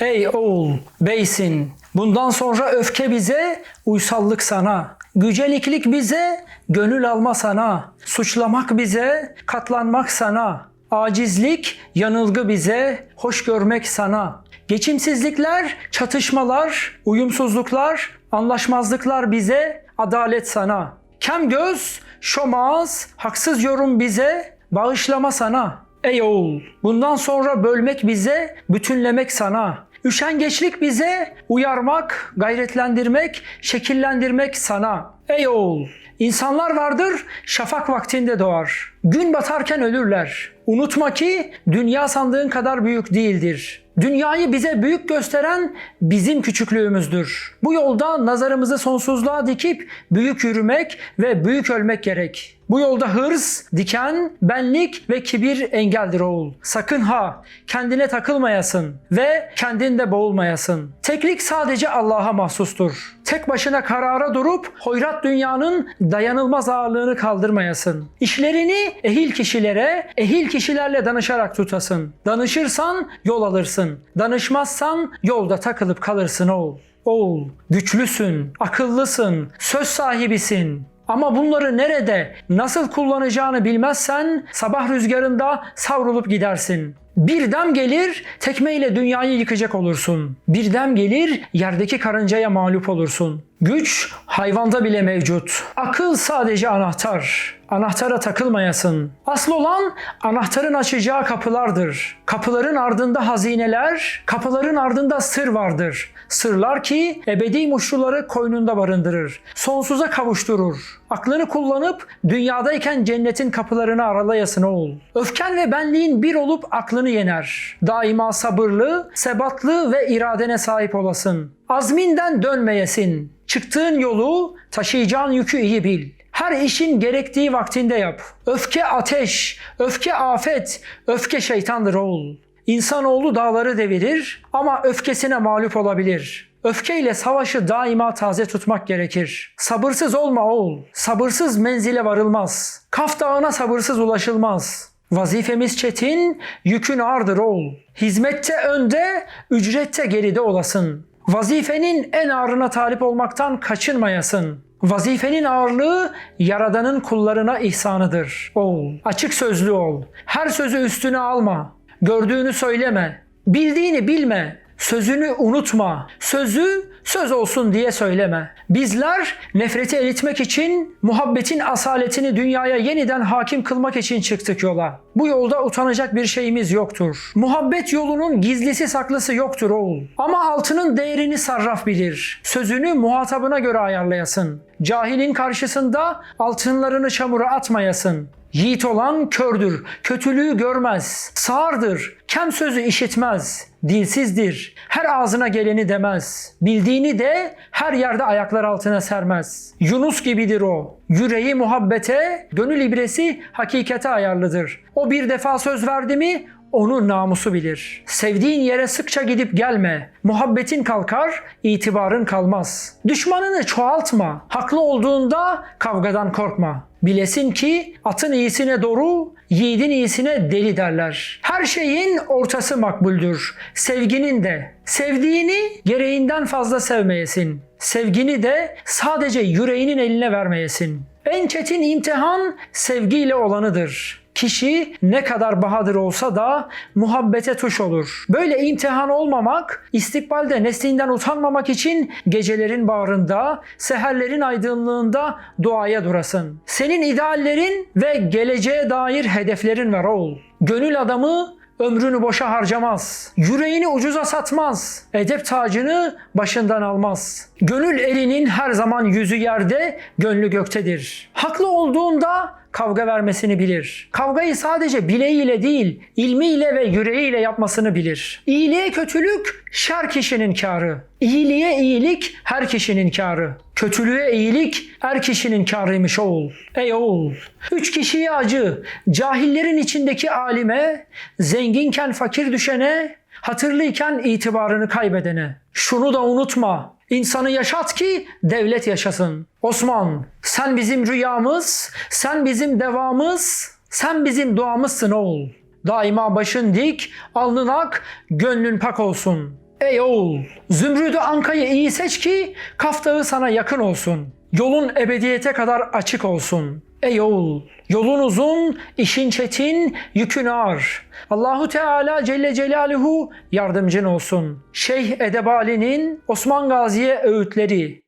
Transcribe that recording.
Ey oğul, beysin, bundan sonra öfke bize, uysallık sana. Güceliklik bize, gönül alma sana. Suçlamak bize, katlanmak sana. Acizlik, yanılgı bize, hoş görmek sana. Geçimsizlikler, çatışmalar, uyumsuzluklar, anlaşmazlıklar bize, adalet sana. Kem göz, şomaz, haksız yorum bize, bağışlama sana. Ey oğul, bundan sonra bölmek bize, bütünlemek sana. Üşengeçlik bize, uyarmak, gayretlendirmek, şekillendirmek sana. Ey oğul, insanlar vardır, şafak vaktinde doğar. Gün batarken ölürler. Unutma ki dünya sandığın kadar büyük değildir. Dünyayı bize büyük gösteren bizim küçüklüğümüzdür. Bu yolda nazarımızı sonsuzluğa dikip büyük yürümek ve büyük ölmek gerek. Bu yolda hırs, diken, benlik ve kibir engeldir oğul. Sakın ha kendine takılmayasın ve kendinde boğulmayasın. Teklik sadece Allah'a mahsustur. Tek başına karara durup hoyrat dünyanın dayanılmaz ağırlığını kaldırmayasın. İşlerini ehil kişilere, ehil kişilerle danışarak tutasın. Danışırsan yol alırsın. Danışmazsan yolda takılıp kalırsın oğul. Oğul, güçlüsün, akıllısın, söz sahibisin. Ama bunları nerede, nasıl kullanacağını bilmezsen sabah rüzgarında savrulup gidersin. Bir dem gelir, tekmeyle dünyayı yıkacak olursun. Bir dem gelir, yerdeki karıncaya mağlup olursun. Güç hayvanda bile mevcut. Akıl sadece anahtar. Anahtara takılmayasın. Asıl olan anahtarın açacağı kapılardır. Kapıların ardında hazineler, kapıların ardında sır vardır. Sırlar ki ebedi muşluları koynunda barındırır. Sonsuza kavuşturur. Aklını kullanıp dünyadayken cennetin kapılarını aralayasın oğul. Öfken ve benliğin bir olup aklını yener. Daima sabırlı, sebatlı ve iradene sahip olasın. Azminden dönmeyesin. Çıktığın yolu, taşıyacağın yükü iyi bil. Her işin gerektiği vaktinde yap. Öfke ateş, öfke afet, öfke şeytandır oğul. İnsanoğlu dağları devirir ama öfkesine mağlup olabilir. Öfkeyle savaşı daima taze tutmak gerekir. Sabırsız olma oğul. Sabırsız menzile varılmaz. Kaf Dağı'na sabırsız ulaşılmaz. Vazifemiz çetin, yükün ağırdır oğul. Hizmette önde, ücrette geride olasın. Vazifenin en ağırına talip olmaktan kaçınmayasın. Vazifenin ağırlığı Yaradan'ın kullarına ihsanıdır. Oğul, açık sözlü ol. Her sözü üstüne alma. Gördüğünü söyleme. Bildiğini bilme. Sözünü unutma. Sözü söz olsun diye söyleme. Bizler nefreti eritmek için, muhabbetin asaletini dünyaya yeniden hakim kılmak için çıktık yola. Bu yolda utanacak bir şeyimiz yoktur. Muhabbet yolunun gizlisi saklısı yoktur oğul. Ama altının değerini sarraf bilir. Sözünü muhatabına göre ayarlayasın. Cahilin karşısında altınlarını çamura atmayasın. Yiğit olan kördür, kötülüğü görmez. Sağırdır, kem sözü işitmez. Dilsizdir, her ağzına geleni demez. Bildiğini de her yerde ayaklar altına sermez. Yunus gibidir o. Yüreği muhabbete, gönül ibresi hakikate ayarlıdır. O bir defa söz verdi mi onun namusu bilir. Sevdiğin yere sıkça gidip gelme. Muhabbetin kalkar, itibarın kalmaz. Düşmanını çoğaltma. Haklı olduğunda kavgadan korkma. Bilesin ki atın iyisine doğru, yiğidin iyisine deli derler. Her şeyin ortası makbuldür. Sevginin de. Sevdiğini gereğinden fazla sevmeyesin. Sevgini de sadece yüreğinin eline vermeyesin. En çetin imtihan sevgiyle olanıdır. Kişi ne kadar bahadır olsa da muhabbete tuş olur. Böyle imtihan olmamak, istikbalde neslinden utanmamak için gecelerin bağrında, seherlerin aydınlığında duaya durasın. Senin ideallerin ve geleceğe dair hedeflerin var oğul. Gönül adamı ömrünü boşa harcamaz. Yüreğini ucuza satmaz. Edep tacını başından almaz. Gönül elinin her zaman yüzü yerde, gönlü göktedir. Haklı olduğunda kavga vermesini bilir. Kavgayı sadece bileğiyle değil, ilmiyle ve yüreğiyle yapmasını bilir. İyiliğe kötülük şer kişinin karı. İyiliğe iyilik her kişinin karı. Kötülüğe iyilik er kişinin karıymış oğul. Ey oğul! Üç kişiye acı, cahillerin içindeki alime, zenginken fakir düşene, hatırlıyken itibarını kaybedene. Şunu da unutma, insanı yaşat ki devlet yaşasın. Osman, sen bizim rüyamız, sen bizim devamız, sen bizim duamızsın oğul. Daima başın dik, alnın ak, gönlün pak olsun. Ey oğul, zümrüdü ankayı iyi seç ki kaftağı sana yakın olsun. Yolun ebediyete kadar açık olsun. Ey oğul, yolun uzun, işin çetin, yükün ağır. Allahu Teala Celle Celaluhu yardımcın olsun. Şeyh Edebali'nin Osman Gazi'ye öğütleri